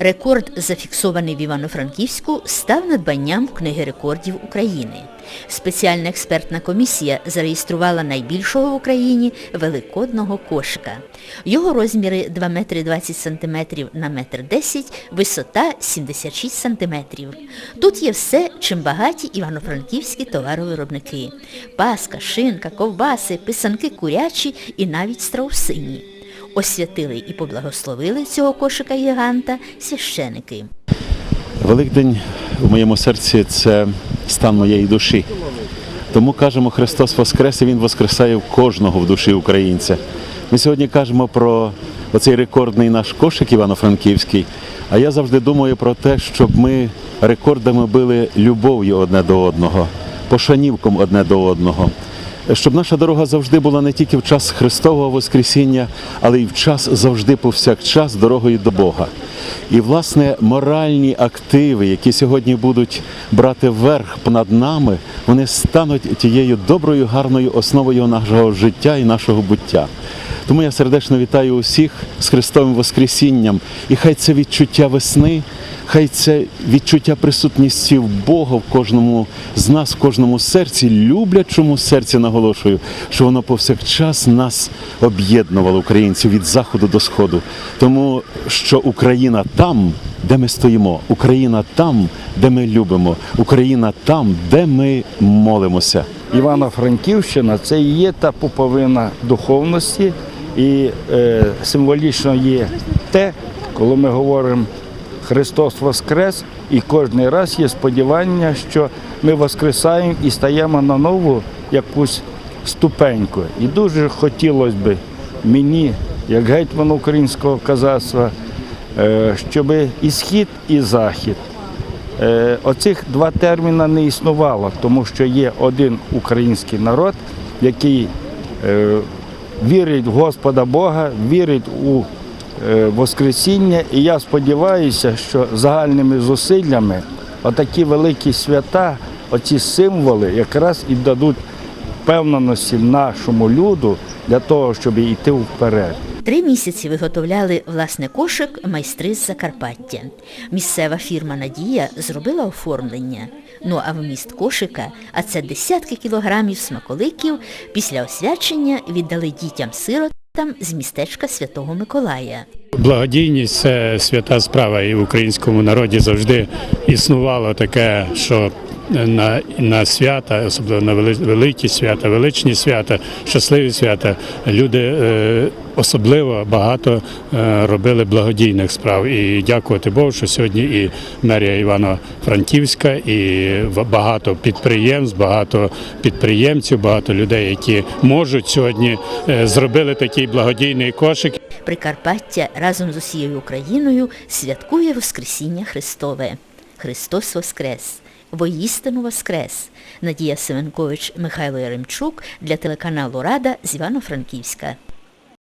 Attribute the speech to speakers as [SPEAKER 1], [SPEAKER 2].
[SPEAKER 1] Рекорд, зафіксований в Івано-Франківську, став надбанням Книги рекордів України. Спеціальна експертна комісія зареєструвала найбільшого в Україні великодного кошика. Його розміри 2 метри 20 сантиметрів на метр 10, висота 76 сантиметрів. Тут є все, чим багаті івано-франківські товаровиробники. Паска, шинка, ковбаси, писанки курячі і навіть страусині. Освятили і поблагословили цього кошика гіганта священики.
[SPEAKER 2] Великдень у моєму серці це стан моєї душі. Тому кажемо, Христос Воскрес, і Він воскресає в кожного в душі українця. Ми сьогодні кажемо про оцей рекордний наш кошик Івано-Франківський, а я завжди думаю про те, щоб ми рекордами били любов'ю одне до одного, пошанівком одне до одного. Щоб наша дорога завжди була не тільки в час Христового Воскресіння, але й в час завжди повсякчас дорогою до Бога. І, власне, моральні активи, які сьогодні будуть брати верх понад нами, вони стануть тією доброю, гарною основою нашого життя і нашого буття. Тому я сердечно вітаю усіх з Христовим Воскресінням. І хай це відчуття весни, хай це відчуття присутності в Бога в кожному з нас, в кожному серці, люблячому серці, наголошую, що воно повсякчас нас об'єднувало українців від заходу до сходу. Тому що Україна там, де ми стоїмо, Україна там, де ми любимо, Україна там, де ми молимося.
[SPEAKER 3] Івано-Франківщина це і є та пуповина духовності, і е, символічно є те, коли ми говоримо Христос Воскрес, і кожен раз є сподівання, що ми воскресаємо і стаємо на нову якусь ступеньку. І дуже хотілося б мені, як гетьману українського казацтва, е, щоб і схід, і захід Е, Оцих два терміни не існувало, тому що є один український народ, який е, вірить в Господа Бога, вірить у Воскресіння. І я сподіваюся, що загальними зусиллями отакі великі свята, оці символи якраз і дадуть впевненості нашому люду для того, щоб йти вперед.
[SPEAKER 1] Три місяці виготовляли власне кошик майстри з Закарпаття. Місцева фірма Надія зробила оформлення. Ну а вміст кошика, а це десятки кілограмів смаколиків, після освячення віддали дітям-сиротам з містечка Святого Миколая.
[SPEAKER 4] Благодійність це свята справа, і в українському народі завжди існувало таке, що на, на свята, особливо на великі свята, величні свята, щасливі свята, люди е, особливо багато е, робили благодійних справ. І дякувати Богу, що сьогодні і мерія Івано-Франківська, і багато підприємств, багато підприємців, багато людей, які можуть сьогодні е, зробили такий благодійний кошик.
[SPEAKER 1] Прикарпаття разом з усією Україною святкує Воскресіння Христове. Христос Воскрес! Воістину Воскрес! Надія Семенкович, Михайло Яремчук для телеканалу Рада з Івано-Франківська.